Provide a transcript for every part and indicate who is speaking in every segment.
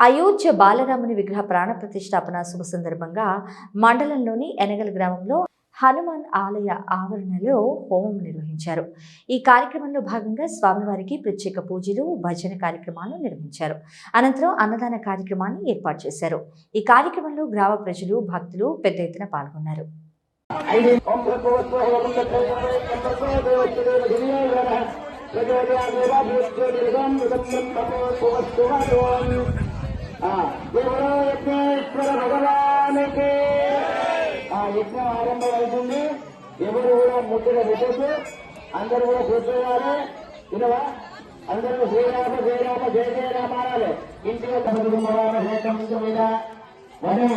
Speaker 1: అయోధ్య బాలరాముని విగ్రహ ప్రాణ ప్రతిష్టాపన శుభ సందర్భంగా మండలంలోని ఎనగల్ గ్రామంలో హనుమాన్ ఆలయ ఆవరణలో హోమం నిర్వహించారు. ఈ కార్యక్రమంలో భాగంగా స్వామివారికి ప్రత్యేక పూజలు భజన కార్యక్రమాలు నిర్వహించారు. అనంతరం అన్నదాన కార్యక్రమాన్ని ఏర్పాటు చేశారు. ఈ కార్యక్రమంలో గ్రామ ప్రజలు భక్తులు పెద్ద ఎత్తున పాల్గొన్నారు.
Speaker 2: దేవుడు యజ్ఞేశ్వర భగవానికి. ఆ యజ్ఞం ఆరంభం అవుతుంది ఎవరు కూడా ముట్టుగా పెట్టద్దు. అందరూ కూడా కూర్చోవాలి. వినవా? అందరూ శ్రీరామ శ్రీరామ జయ జయ ఇంటిలో తమ కుటుంబరామ శేఖం మీద వని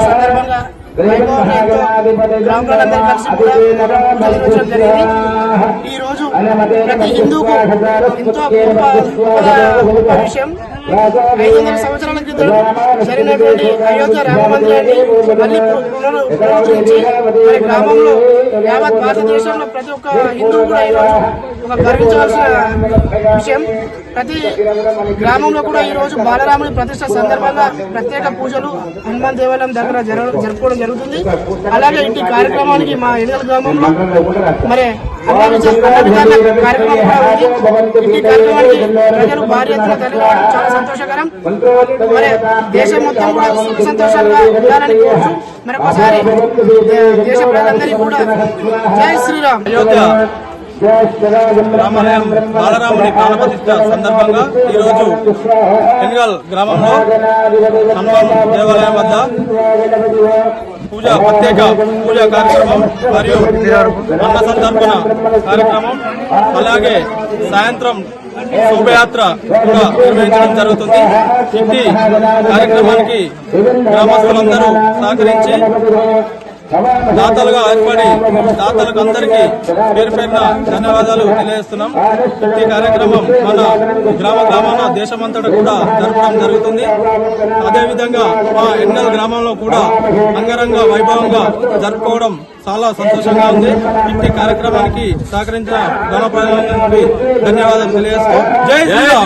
Speaker 3: సందర్భంగా వైభవంతో గ్రామాలందరూ కలిసి కూడా. ఈ రోజు ప్రతి హిందూకు ఎంతో గొప్ప గొప్ప విషయం. ఐదు వందల సంవత్సరాల క్రితం జరిగినటువంటి అయోధ్య రామ మందిరాన్ని మళ్ళీ పునరు- పునరుద్ధరించి మరి గ్రామంలో యావత్ భారతదేశంలో ప్రతి ఒక్క హిందువు కూడా ఈరోజు ఒక గర్వించవలసిన విషయం. ప్రతి గ్రామంలో కూడా ఈ రోజు బాలరాముని ప్రతిష్ట సందర్భంగా ప్రత్యేక పూజలు హనుమాన్ దేవాలయం దగ్గర జర- జరుపుకోవడం జరుగుతుంది. అలాగే ఇంటి కార్యక్రమానికి మా ఎన్నికల గ్రామంలో మరి అన్నవిధ అన్నవిధాల కార్యక్రమం కూడా ఉంది. ఇంటి కార్యక్రమానికి ప్రజలు భారీ ఎత్తున తరలి రావడం చాలా సంతోషకరం. మరి దేశం మొత్తం కూడా సుఖ సంతోషాలుగా ఉండాలని కోరుతూ మరొకసారి దే- దేశ ప్రజలందరికీ కూడా జై శ్రీరామ్.
Speaker 4: అయోధ్య. రామాలయం బాలరాముని ప్రాణప్రతిష్ఠ సందర్భంగా ఈరోజు ఎన్గల్ గ్రామంలో హనుమాన్ దేవాలయం వద్ద పూజ ప్రత్యేక పూజా కార్యక్రమం మరియు అన్న సందర్భన కార్యక్రమం. అలాగే సాయంత్రం శోభయాత్ర కూడా నిర్వహించడం జరుగుతుంది. ఇంటి కార్యక్రమానికి గ్రామస్తులందరూ సహకరించి దాతలుగా ఏర్పడి దాతలకు అందరికీ పేరు పేరున ధన్యవాదాలు తెలియజేస్తున్నాం. ఈ కార్యక్రమం మన గ్రామ గ్రామాన దేశమంతటా కూడా జరపడం జరుగుతుంది. అదేవిధంగా మా ఎన్నెల గ్రామంలో కూడా అంగరంగ వైభవంగా జరుపుకోవడం చాలా సంతోషంగా ఉంది. ఇంటి కార్యక్రమానికి సహకరించిన గ్రామ ప్రజలందరికీ ధన్యవాదాలు తెలియజేస్తాం జై